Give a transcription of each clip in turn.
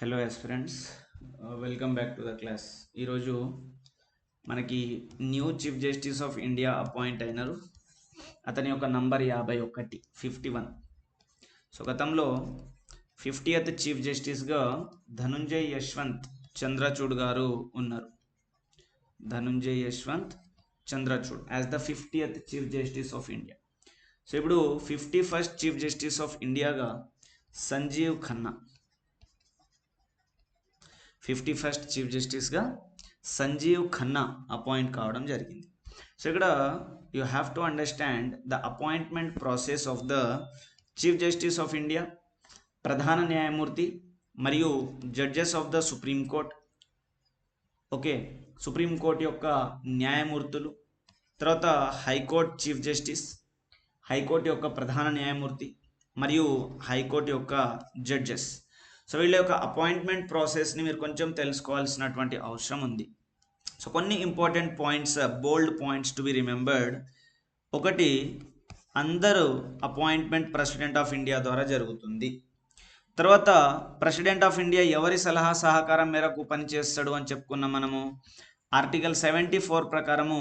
Hello yes friends welcome back to the class ఈరోజు మనకి new chief justice of India appoint అయినారు. అతని యొక్క నంబర్ యాభై ఒకటి ఫిఫ్టీ వన్ సో గతంలో ఫిఫ్టీయత్ చీఫ్ జస్టిస్గా ధనుంజయ్ యశ్వంత్ చంద్రచూడ్ గారు ఉన్నారు. Dhananjay Yashwant Chandrachud as the fiftieth chief justice of India so ఇప్పుడు fifty first chief justice of ఇండియాగా Sanjiv Khanna fifty first chief జస్టిస్గా Sanjiv Khanna appoint కావడం జరిగింది. సో ఇక్కడ you have to understand the appointment process of the chief justice of India ప్రధాన న్యాయమూర్తి మరియు judges of the supreme court. Okay supreme court యొక్క న్యాయమూర్తులు తర్వాత high court chief justice high court యొక్క ప్రధాన న్యాయమూర్తి మరియు హైకోర్టు యొక్క జడ్జెస్. సో వీళ్ళ యొక్క అపాయింట్మెంట్ ప్రాసెస్ని మీరు కొంచెం తెలుసుకోవాల్సినటువంటి అవసరం ఉంది. సో కొన్ని important points bold points to be remembered ఒకటి అందరూ అపాయింట్మెంట్ ప్రెసిడెంట్ ఆఫ్ ఇండియా ద్వారా జరుగుతుంది. తర్వాత ప్రెసిడెంట్ ఆఫ్ ఇండియా ఎవరి సలహా సహకారం మేరకు పనిచేస్తాడు అని చెప్పుకున్నాం మనము ఆర్టికల్ సెవెంటీ ఫోర్ ప్రకారము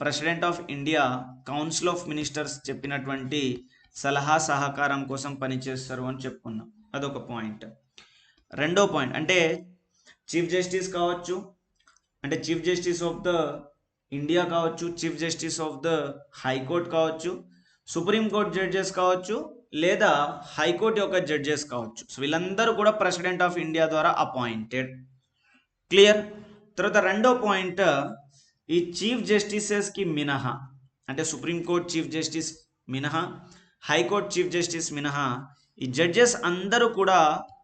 president of India council of ministers చెప్పినటువంటి సలహా సహకారం కోసం పనిచేస్తారు అని చెప్పుకున్నాం. అదొక పాయింట్ రెండో పాయింట్. అంటే చీఫ్ జస్టిస్ కావచ్చు అంటే chief justice of the India కావచ్చు chief justice of the high court కావచ్చు సుప్రీం కోర్ట్ జడ్జెస్ కావచ్చు లేదా హైకోర్టు యొక్క జడ్జెస్ కావచ్చు. సో వీళ్ళందరూ కూడా ప్రెసిడెంట్ ఆఫ్ ఇండియా ద్వారా అపాయింటెడ్. క్లియర్ తర్వాత రెండో పాయింట్ ఈ చీఫ్ జస్టిసెస్కి మినహా అంటే సుప్రీంకోర్టు చీఫ్ జస్టిస్ మినహా హైకోర్టు చీఫ్ జస్టిస్ మినహా ఈ జడ్జెస్ అందరూ కూడా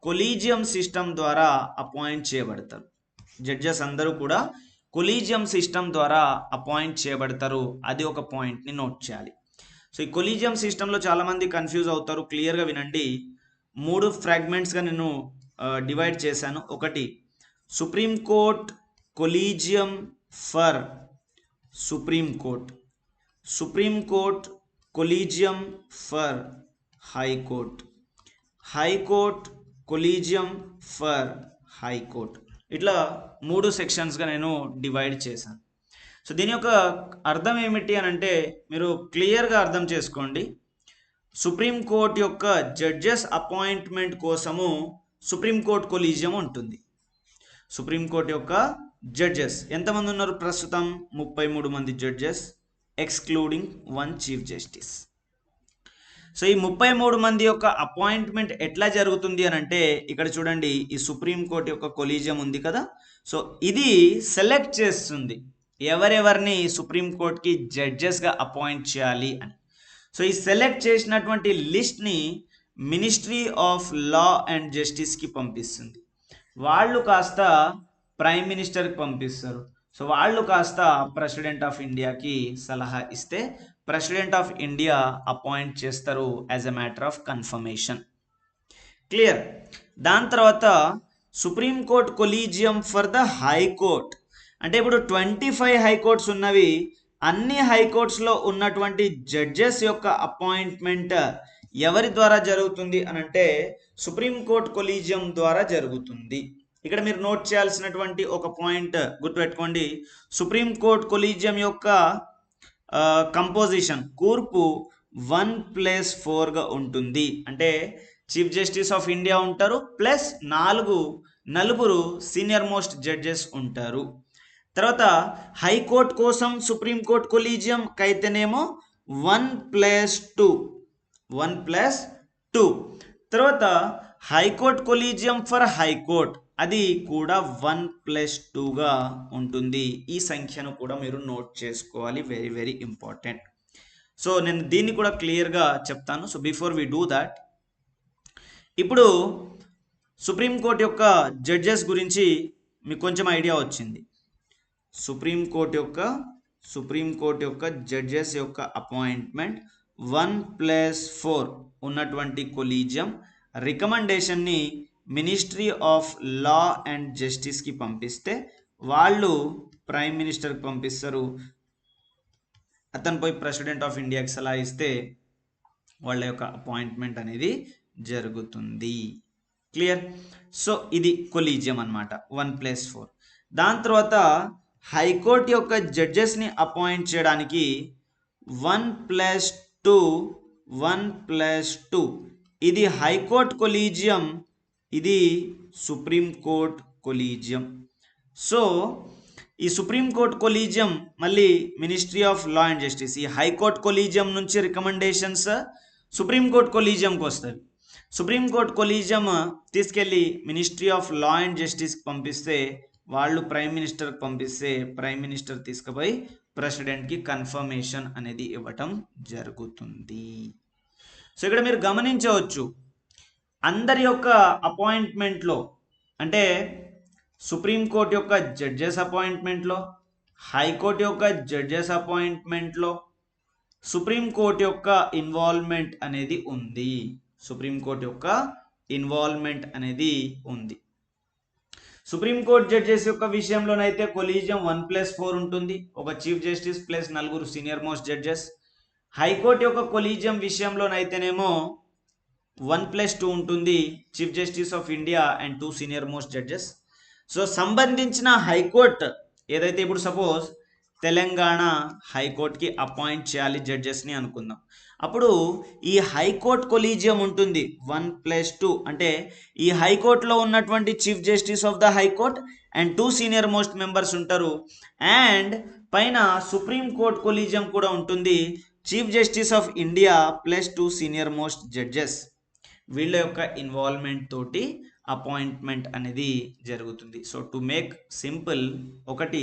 కొలీజియం సిస్టమ్ ద్వారా అపాయింట్ చేయబడతారు. జడ్జెస్ అందరూ కూడా కొలీజియం సిస్టమ్ ద్వారా అపాయింట్ చేయబడతారు. అది ఒక పాయింట్ని నోట్ చేయాలి. సో ఈ కొలీజియం సిస్టంలో చాలామంది కన్ఫ్యూజ్ అవుతారు. క్లియర్గా వినండి. మూడు ఫ్రాగ్మెంట్స్గా నేను డివైడ్ చేశాను. ఒకటి supreme court collegium for supreme court. Supreme court collegium for high court high court collegium for high court ఇట్లా మూడు సెక్షన్స్గా నేను డివైడ్ చేశాను. సో దీని యొక్క అర్థం ఏమిటి అని అంటే మీరు క్లియర్గా అర్థం చేసుకోండి. సుప్రీంకోర్టు యొక్క జడ్జెస్ అపాయింట్మెంట్ కోసము సుప్రీంకోర్టు కొలీజియం ఉంటుంది. సుప్రీంకోర్టు యొక్క జడ్జెస్. ఎంతమంది ఉన్నారు ప్రస్తుతం? ముప్పై మూడు మంది judges excluding one chief justice. So ఈ ముప్పై మూడు మంది యొక్క అపాయింట్మెంట్ ఎట్లా జరుగుతుంది అని అంటే ఇక్కడ చూడండి ఈ సుప్రీంకోర్టు యొక్క కొలీజియం ఉంది కదా. సో ఇది సెలెక్ట్ చేస్తుంది. ఎవరెవరిని సుప్రీంకోర్టుకి జడ్జెస్గా అపాయింట్ చేయాలి అని. సో ఈ సెలెక్ట్ చేసినటువంటి లిస్ట్ని మినిస్ట్రీ ఆఫ్ లా అండ్ జస్టిస్కి పంపిస్తుంది. వాళ్ళు కాస్త ప్రైమ్ మినిస్టర్కి పంపిస్తారు. సో వాళ్ళు కాస్త ప్రెసిడెంట్ ఆఫ్ ఇండియాకి సలహా ఇస్తే ప్రెసిడెంట్ ఆఫ్ ఇండియా అపాయింట్ చేస్తారు as a matter of confirmation clear దాని తర్వాత supreme court collegium for the high court అంటే ఇప్పుడు ట్వంటీ ఫైవ్ హైకోర్ట్స్ ఉన్నవి అన్ని హైకోర్ట్స్లో ఉన్నటువంటి జడ్జెస్ యొక్క అపాయింట్మెంట్ ఎవరి ద్వారా జరుగుతుంది అని అంటే సుప్రీంకోర్ట్ కొలీజియం ద్వారా జరుగుతుంది. ఇక్కడ మీరు నోట్ చేయాల్సినటువంటి ఒక పాయింట్ గుర్తుపెట్టుకోండి. సుప్రీంకోర్ట్ కొలీజియం యొక్క కంపోజిషన్ కూర్పు వన్ ప్లస్ ఫోర్గా ఉంటుంది. అంటే చీఫ్ జస్టిస్ ఆఫ్ ఇండియా ఉంటారు ప్లస్ నాలుగు నలుగురు సీనియర్ మోస్ట్ జడ్జెస్ ఉంటారు. తర్వాత హైకోర్టు కోసం సుప్రీంకోర్టు కొలీజియం అయితేనేమో one plus two one plus two తర్వాత high court collegium for high court అది కూడా వన్ ప్లస్ టూగా ఉంటుంది. ఈ సంఖ్యను కూడా మీరు నోట్ చేసుకోవాలి. వెరీ వెరీ ఇంపార్టెంట్ సో నేను దీన్ని కూడా క్లియర్గా చెప్తాను. So before we do that ఇప్పుడు సుప్రీంకోర్టు యొక్క జడ్జెస్ గురించి మీకు కొంచెం ఐడియా వచ్చింది. సుప్రీంకోర్టు యొక్క సుప్రీంకోర్టు యొక్క జడ్జెస్ యొక్క అపాయింట్మెంట్ వన్ ప్లస్ ఫోర్ ఉన్నటువంటి కొలీజియం రికమెండేషన్ని మినిస్ట్రీ ఆఫ్ లా అండ్ జస్టిస్కి పంపిస్తే వాళ్ళు ప్రైమ్ మినిస్టర్కి పంపిస్తారు. అతను పోయి ప్రెసిడెంట్ ఆఫ్ ఇండియాకి సలహా ఇస్తే వాళ్ళ యొక్క అపాయింట్మెంట్ అనేది జరుగుతుంది. క్లియర్? సో ఇది కొలీజియం అనమాట వన్ ప్లస్ ఫోర్. దాని తర్వాత హైకోర్టు యొక్క జడ్జెస్ని అపాయింట్ చేయడానికి one plus two one plus two. ఇది హైకోర్ట్ కొలీజియం ఇది సుప్రీంకోర్టు కొలీజియం. సో ఈ సుప్రీంకోర్ట్ కొలీజియం మళ్ళీ ministry of law and justice. ఈ హైకోర్ట్ కొలీజియం నుంచి రికమెండేషన్స్ సుప్రీంకోర్ట్ కొలీజియంకి వస్తుంది సుప్రీంకోర్ట్ కొలీజియం తీసుకెళ్ళి మినిస్ట్రీ ఆఫ్ లా అండ్ జస్టిస్కి పంపిస్తే వాళ్ళు ప్రైమ్ మినిస్టర్కి పంపిస్తే ప్రైమ్ మినిస్టర్ తీసుకుపోయి ప్రెసిడెంట్కి కన్ఫర్మేషన్ అనేది ఇవ్వటం జరుగుతుంది. సో ఇక్కడ మీరు గమనించవచ్చు అందరి యొక్క అపాయింట్మెంట్లో అంటే సుప్రీంకోర్టు యొక్క జడ్జెస్ అపాయింట్మెంట్లో హైకోర్టు యొక్క జడ్జెస్ అపాయింట్మెంట్లో సుప్రీంకోర్టు యొక్క ఇన్వాల్వ్మెంట్ అనేది ఉంది. సుప్రీంకోర్టు యొక్క ఇన్వాల్వ్మెంట్ అనేది ఉంది. సుప్రీంకోర్టు జడ్జెస్ యొక్క విషయంలోనైతే కొలీజియం వన్ ప్లస్ ఫోర్ ఉంటుంది. ఒక చీఫ్ జస్టిస్ ప్లస్ నలుగురు senior most judges. High court యొక్క కొలీజియం విషయంలోనైతేనేమో వన్ ప్లస్ టూ ఉంటుంది chief justice of India and two senior most judges. So సంబంధించిన హైకోర్టు ఏదైతే ఇప్పుడు సపోజ్ తెలంగాణ హైకోర్టుకి అపాయింట్ చేయాలి జడ్జెస్ని అనుకుందాం. అప్పుడు ఈ హైకోర్ట్ కొలీజియం ఉంటుంది వన్ ప్లస్ టూ అంటే ఈ హైకోర్టులో ఉన్నటువంటి chief justice of the high court and two senior most members ఉంటారు. అండ్ పైన సుప్రీం కోర్ట్ కొలీజియం కూడా ఉంటుంది chief justice of India plus two senior most judges. వీళ్ళ యొక్క ఇన్వాల్వ్మెంట్ తోటి అపాయింట్మెంట్ అనేది జరుగుతుంది. సో టు మేక్ సింపుల్ ఒకటి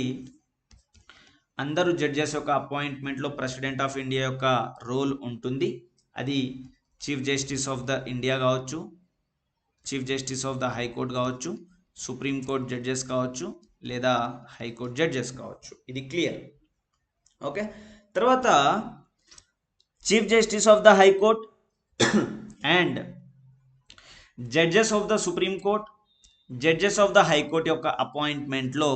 అందరూ జడ్జెస్ యొక్క అపాయింట్మెంట్లో ప్రెసిడెంట్ ఆఫ్ ఇండియా యొక్క రోల్ ఉంటుంది. అది chief justice of the India కావచ్చు chief justice of the high court కావచ్చు సుప్రీంకోర్టు జడ్జెస్ కావచ్చు లేదా హైకోర్ట్ జడ్జెస్ కావచ్చు. ఇది క్లియర్ ఓకే తర్వాత chief justice of the high court and judges of the supreme court judges of the high court యొక్క అపాయింట్మెంట్లో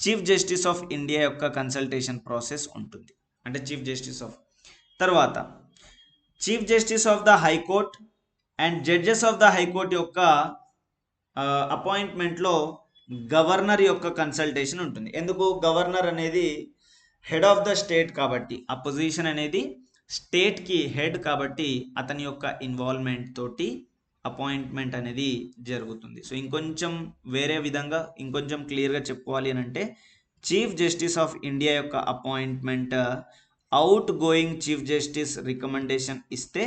chief justice of India యొక్క consultation process ఉంటుంది. అంటే చీఫ్ జస్టిస్ ఆఫ్ తర్వాత chief justice of the high court and judges of the high court యొక్క అపాయింట్మెంట్లో governor యొక్క consultation ఉంటుంది. ఎందుకు? గవర్నర్ అనేది హెడ్ ఆఫ్ ద స్టేట్ కాబట్టి ఆ పొజిషన్ అనేది స్టేట్కి హెడ్ కాబట్టి అతని యొక్క ఇన్వాల్వ్మెంట్ తోటి అపాయింట్మెంట్ అనేది జరుగుతుంది. సో ఇంకొంచెం వేరే విధంగా ఇంకొంచెం క్లియర్గా చెప్పుకోవాలి అని అంటే చీఫ్ జస్టిస్ ఆఫ్ ఇండియా యొక్క appointment out going chief justice recommendation ఇస్తే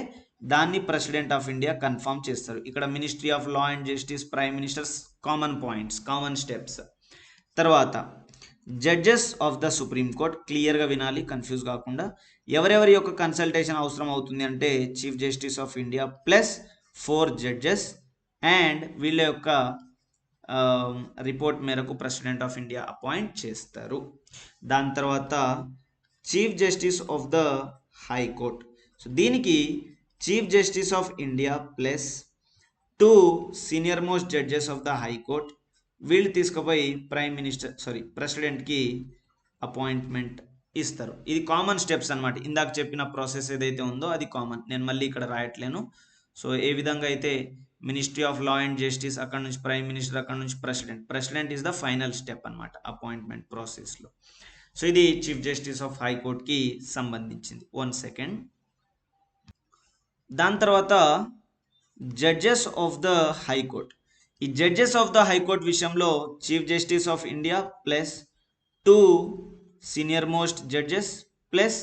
దాన్ని ప్రెసిడెంట్ ఆఫ్ ఇండియా కన్ఫర్మ్ చేస్తారు. ఇక్కడ ministry of law and justice prime ministers common points common steps తర్వాత judges of the supreme court క్లియర్గా వినాలి కన్ఫ్యూజ్ కాకుండా ఎవరెవరి యొక్క కన్సల్టేషన్ అవసరం అవుతుంది అంటే chief justice of India plus four judges and వీళ్ళ యొక్క రిపోర్ట్ మేరకు ప్రెసిడెంట్ ఆఫ్ ఇండియా అపాయింట్ చేస్తారు. దాని తర్వాత chief justice of the high court so దీనికి chief justice of India plus two senior most judges of the high court వీళ్ళు తీసుకుపోయి prime minister sorry ప్రెసిడెంట్కి అపాయింట్మెంట్ ఇస్తారు. ఇది కామన్ స్టెప్స్ అనమాట ఇందాక చెప్పిన ప్రాసెస్ ఏదైతే ఉందో అది కామన్. నేను మళ్ళీ ఇక్కడ రాయట్లేను. సో ఏ విధంగా అయితే ministry of law and justice అక్కడ నుంచి ప్రైమ్ మినిస్టర్ అక్కడ నుంచి president president is the final step అనమాట అపాయింట్మెంట్ ప్రాసెస్లో సో ఇది చీఫ్ జస్టిస్ ఆఫ్ హైకోర్ట్కి సంబంధించింది. వన్ సెకండ్ దాని తర్వాత judges of the high court ఈ judges of the high court విషయంలో chief justice of India plus two senior most judges plus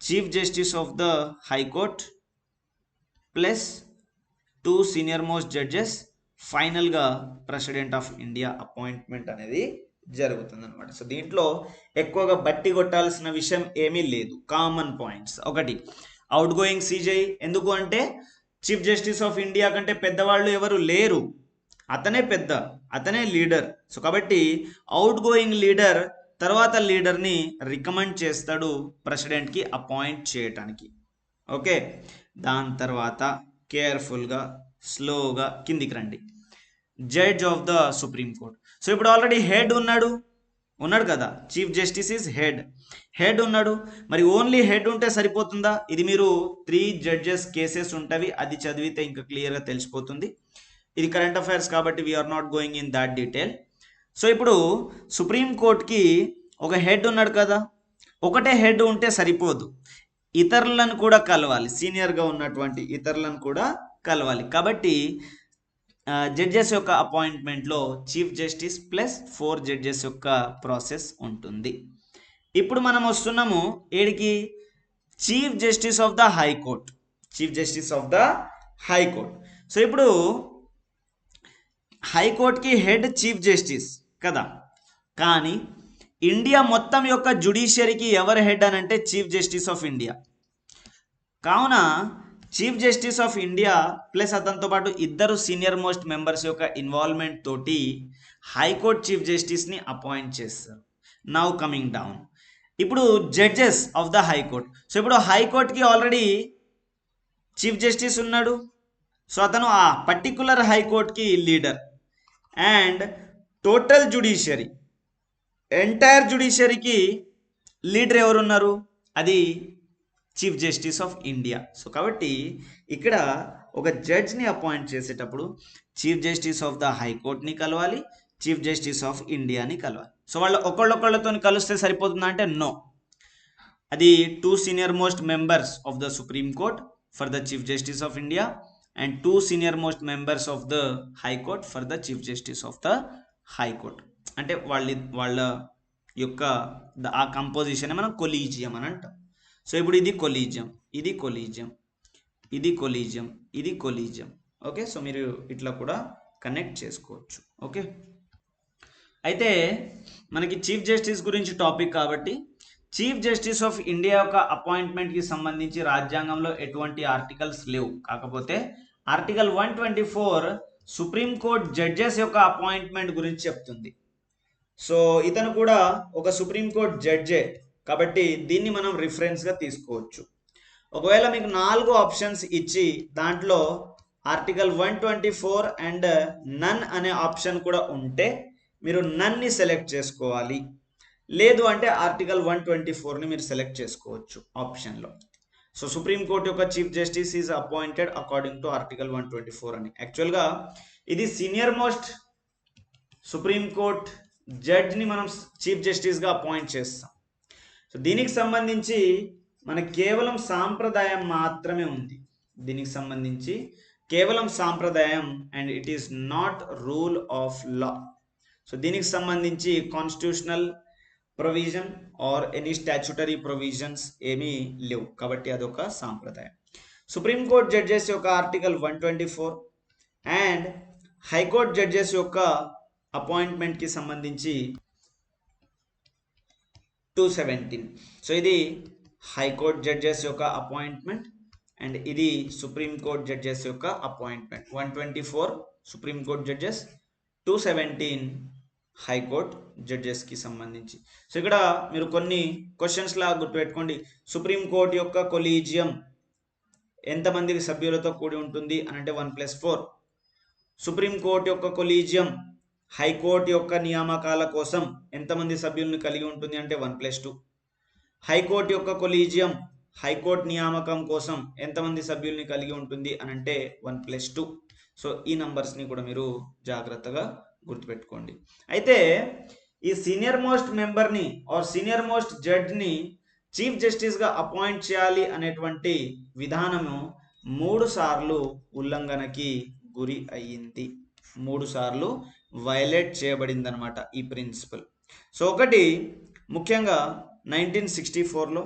chief justice of the high court plus two senior most judges ఫైనల్గా president of India appointment అనేది జరుగుతుంది అనమాట so దీంట్లో ఎక్కువగా బట్టి కొట్టాల్సిన విషయం ఏమీ లేదు. Common points. ఒకటి అవుట్ గోయింగ్ సీజై. ఎందుకు అంటే చీఫ్ జస్టిస్ ఆఫ్ ఇండియా కంటే పెద్దవాళ్ళు ఎవరు లేరు. అతనే పెద్ద అతనే లీడర్. సో కాబట్టి అవుట్ గోయింగ్ లీడర్ తర్వాత లీడర్ని రికమెండ్ చేస్తాడు ప్రెసిడెంట్కి అపాయింట్ చేయటానికి. ఓకే? దాని తర్వాత కేర్ఫుల్గా స్లోగా కిందికి రండి. Judge of the supreme court so ఇప్పుడు ఆల్రెడీ హెడ్ ఉన్నాడు. ఉన్నాడు కదా? Chief justice is head head ఉన్నాడు. మరి ఓన్లీ హెడ్ ఉంటే సరిపోతుందా? ఇది మీరు త్రీ జడ్జెస్ కేసెస్ ఉంటవి అది చదివితే ఇంకా క్లియర్గా తెలిసిపోతుంది. ఇది కరెంట్ అఫైర్స్ కాబట్టి we're not going in that detail so ఇప్పుడు సుప్రీం కోర్ట్కి ఒక హెడ్ ఉన్నాడు కదా? ఒకటే హెడ్ ఉంటే సరిపోదు. ఇతరులను కూడా కలవాలి. సీనియర్గా ఉన్నటువంటి ఇతరులను కూడా కలవాలి. కాబట్టి జడ్జెస్ యొక్క అపాయింట్మెంట్లో chief justice plus four judges యొక్క ప్రాసెస్ ఉంటుంది. ఇప్పుడు మనం వస్తున్నాము ఏడికి? Chief justice of the high court chief justice of the high court so ఇప్పుడు హైకోర్టుకి హెడ్ చీఫ్ జస్టిస్ కదా. కానీ ఇండియా మొత్తం యొక్క జుడిషియరీకి ఎవరు హెడ్ అని అంటే చీఫ్ జస్టిస్ ఆఫ్ ఇండియా. కావున chief justice of India plus అతనితో పాటు ఇద్దరు సీనియర్ మోస్ట్ మెంబర్స్ యొక్క ఇన్వాల్వ్మెంట్ తోటి హైకోర్ట్ చీఫ్ జస్టిస్ని అపాయింట్ చేస్తారు. నౌ కమింగ్ డౌన్ ఇప్పుడు judges of the high court so ఇప్పుడు హైకోర్టుకి ఆల్రెడీ చీఫ్ జస్టిస్ ఉన్నాడు. సో అతను ఆ పర్టికులర్ హైకోర్టుకి leader and total judiciary entire జుడిషియరీకి leader ఎవరున్నారు? అది chief justice of India so కాబట్టి ఇక్కడ ఒక జడ్జ్ని అపాయింట్ చేసేటప్పుడు చీఫ్ జస్టిస్ ఆఫ్ ద హైకోర్ట్ని కలవాలి చీఫ్ జస్టిస్ ఆఫ్ ఇండియాని కలవాలి. సో వాళ్ళు ఒకళ్ళొకళ్ళతో కలిస్తే సరిపోతుందా అంటే నో అది two senior most members of the supreme court for the chief justice of India and two senior most members of the high court for the chief justice of the high court అంటే వాళ్ళ వాళ్ళ యొక్క ఆ composition మనం collegium అని అంటాం. So ఇప్పుడు ఇది కొలీజియం ఇది కొలీజియం ఇది కొలీజియం ఇది కొలీజియం ఓకే సో మీరు ఇట్లా కూడా కనెక్ట్ చేసుకోవచ్చు. ఓకే అయితే మనకి చీఫ్ జస్టిస్ గురించి టాపిక్ కాబట్టి చీఫ్ జస్టిస్ ఆఫ్ ఇండియా యొక్క అపాయింట్మెంట్కి సంబంధించి రాజ్యాంగంలో ఎటువంటి ఆర్టికల్స్ లేవు. కాకపోతే article one twenty four supreme court judges యొక్క అపాయింట్మెంట్ గురించి చెప్తుంది. సో ఇతను కూడా ఒక సుప్రీంకోర్టు జడ్జే కాబట్టి దీన్ని మనం రిఫరెన్స్గా తీసుకోవచ్చు. ఒకవేళ మీకు నాలుగు ఆప్షన్స్ ఇచ్చి దాంట్లో article one twenty four and none అనే ఆప్షన్ కూడా ఉంటే మీరు నన్ని సెలెక్ట్ చేసుకోవాలి. లేదు అంటే ఆర్టికల్ వన్ ట్వంటీ ఫోర్ని మీరు సెలెక్ట్ చేసుకోవచ్చు ఆప్షన్లో సో సుప్రీంకోర్టు యొక్క chief justice is appointed according to article one twenty four అని యాక్చువల్గా ఇది సీనియర్ మోస్ట్ సుప్రీంకోర్ట్ జడ్జ్ని మనం చీఫ్ జస్టిస్గా అపాయింట్ చేస్తాం. సో దీనికి సంబంధించి మన కేవలం సాంప్రదాయం మాత్రమే ఉంది. దీనికి సంబంధించి కేవలం సాంప్రదాయం and it is not rule of law. So దీనికి సంబంధించి constitutional provision or any statutory provisions ఏమీ లేవు. కాబట్టి అదొక సాంప్రదాయం. సుప్రీంకోర్టు జడ్జెస్ యొక్క article one twenty four and high court judges యొక్క అపాయింట్మెంట్కి సంబంధించి టూ సెవెంటీన్ సో ఇది హైకోర్టు జడ్జెస్ యొక్క అపాయింట్మెంట్ అండ్ ఇది సుప్రీంకోర్టు జడ్జెస్ యొక్క appointment one twenty four supreme court judges two seventeen high court జడ్జెస్కి సంబంధించి. సో ఇక్కడ మీరు కొన్ని క్వశ్చన్స్ లా గుర్తుపెట్టుకోండి. సుప్రీంకోర్టు యొక్క కొలీజియం ఎంతమంది సభ్యులతో కూడి ఉంటుంది అని అంటే one plus four supreme court యొక్క కొలీజియం హైకోర్టు యొక్క నియామకాల కోసం ఎంతమంది సభ్యులను కలిగి ఉంటుంది అంటే one plus two. High court యొక్క కొలీజియం హైకోర్టు నియామకం కోసం ఎంతమంది సభ్యుల్ని కలిగి ఉంటుంది అని అంటే వన్ ప్లస్ టూ. సో ఈ నంబర్స్ని కూడా మీరు జాగ్రత్తగా గుర్తుపెట్టుకోండి. అయితే ఈ సీనియర్ మోస్ట్ మెంబర్ని ఆర్ సీనియర్ మోస్ట్ జడ్జ్ని చీఫ్ జస్టిస్గా అపాయింట్ చేయాలి అనేటువంటి విధానము మూడు సార్లు ఉల్లంఘనకి గురి అయ్యింది. మూడు సార్లు వైలేట్ చేయబడింది అనమాట ఈ ప్రిన్సిపల్ సో ఒకటి ముఖ్యంగా నైన్టీన్ సిక్స్టీ ఫోర్లో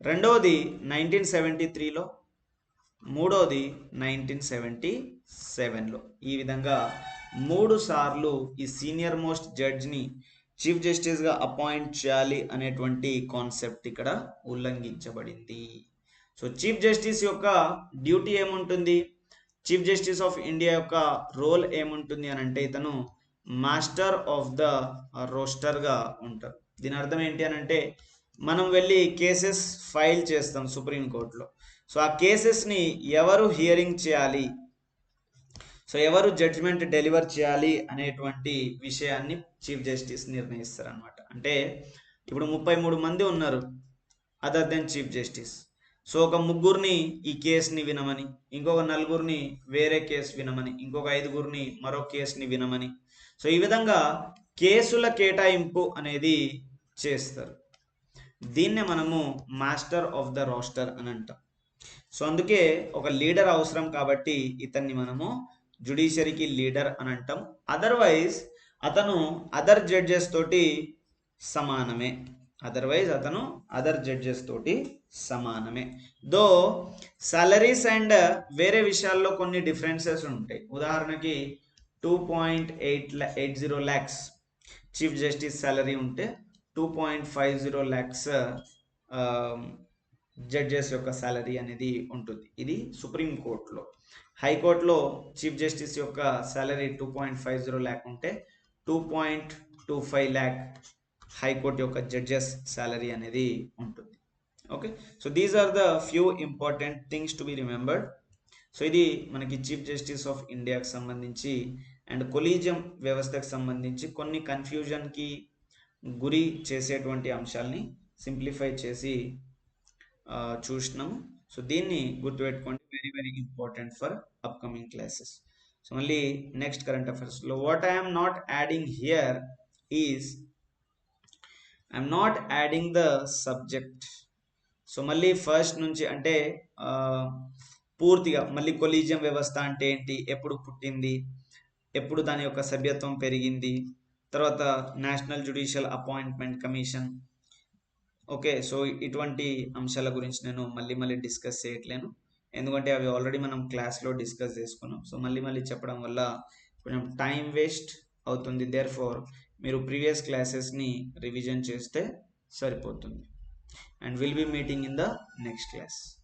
రెండవది నైన్టీన్ సెవెంటీ త్రీలో మూడవది నైన్టీన్ సెవెంటీ సెవెన్లో ఈ విధంగా మూడు సార్లు ఈ సీనియర్ మోస్ట్ జడ్జ్ని చీఫ్ జస్టిస్గా అపాయింట్ చేయాలి అనేటువంటి కాన్సెప్ట్ ఇక్కడ ఉల్లంఘించబడింది. సో చీఫ్ జస్టిస్ యొక్క డ్యూటీ ఏముంటుంది? చీఫ్ జస్టిస్ ఆఫ్ ఇండియా యొక్క రోల్ ఏముంటుంది అని అంటే ఇతను మాస్టర్ ఆఫ్ ద రోస్టర్గా ఉంటారు దీని అర్థం ఏంటి అని అంటే మనం వెళ్ళి కేసెస్ ఫైల్ చేస్తాం సుప్రీంకోర్టులో సో ఆ కేసెస్ని ఎవరు హియరింగ్ చేయాలి? సో ఎవరు జడ్జిమెంట్ డెలివర్ చేయాలి అనేటువంటి విషయాన్ని చీఫ్ జస్టిస్ నిర్ణయిస్తారు అనమాట అంటే ఇప్పుడు ముప్పై మూడు మంది ఉన్నారు other than chief justice so ఒక ముగ్గురిని ఈ కేసుని వినమని ఇంకొక నలుగురిని వేరే కేసు వినమని ఇంకొక ఐదుగురిని మరో కేసుని వినమని. సో ఈ విధంగా కేసుల కేటాయింపు అనేది చేస్తారు. దీన్నే మనము మాస్టర్ ఆఫ్ ద రోస్టర్ అని అంటాం. సో అందుకే ఒక లీడర్ అవసరం కాబట్టి ఇతన్ని మనము జుడిషియరీకి లీడర్ అని అంటాం. అదర్వైజ్ అతను అదర్ జడ్జెస్ తోటి సమానమే. అదర్వైజ్ అతను అదర్ జడ్జెస్ తోటి సమానమే. దో సాలరీస్ అండ్ వేరే విషయాల్లో కొన్ని డిఫరెన్సెస్ ఉంటాయి. ఉదాహరణకి two point eight eight zero lakhs chief justice salary ఉంటే two point five zero lakhs judges యొక్క సాలరీ అనేది ఉంటుంది. ఇది సుప్రీం కోర్టులో హైకోర్టులో చీఫ్ జస్టిస్ యొక్క salary two point five zero lakh ఉంటే two point two five lakh high court యొక్క జడ్జెస్ శాలరీ అనేది ఉంటుంది. Okay? So these are the few important things to be remembered so ఇది మనకి చీఫ్ జస్టిస్ ఆఫ్ ఇండియాకి సంబంధించి and collegium వ్యవస్థకు సంబంధించి కొన్ని కన్ఫ్యూజన్కి గురి చేసేటువంటి అంశాలని సింప్లిఫై చేసి చూసినాము. సో దీన్ని గుర్తుపెట్టుకోండి. Very very important for upcoming classes so మళ్ళీ next current అఫైర్స్లో what I'm not adding here is I'm not adding the subject so మళ్ళీ ఫస్ట్ నుంచి అంటే పూర్తిగా మళ్ళీ కొలీజియం వ్యవస్థ అంటే ఏంటి? ఎప్పుడు పుట్టింది? ఎప్పుడు దాని యొక్క సభ్యత్వం పెరిగింది? తర్వాత national judicial appointment commission okay so ఇటువంటి అంశాల గురించి నేను మళ్ళీ మళ్ళీ డిస్కస్ చేయట్లేను. ఎందుకంటే అవి ఆల్రెడీ మనం క్లాస్లో డిస్కస్ చేసుకున్నాం. సో మళ్ళీ మళ్ళీ చెప్పడం వల్ల కొంచెం టైం వేస్ట్ అవుతుంది. దేర్ ఫోర్ మీరు ప్రీవియస్ క్లాసెస్ని రివిజన్ చేస్తే సరిపోతుంది. And will be meeting in the next class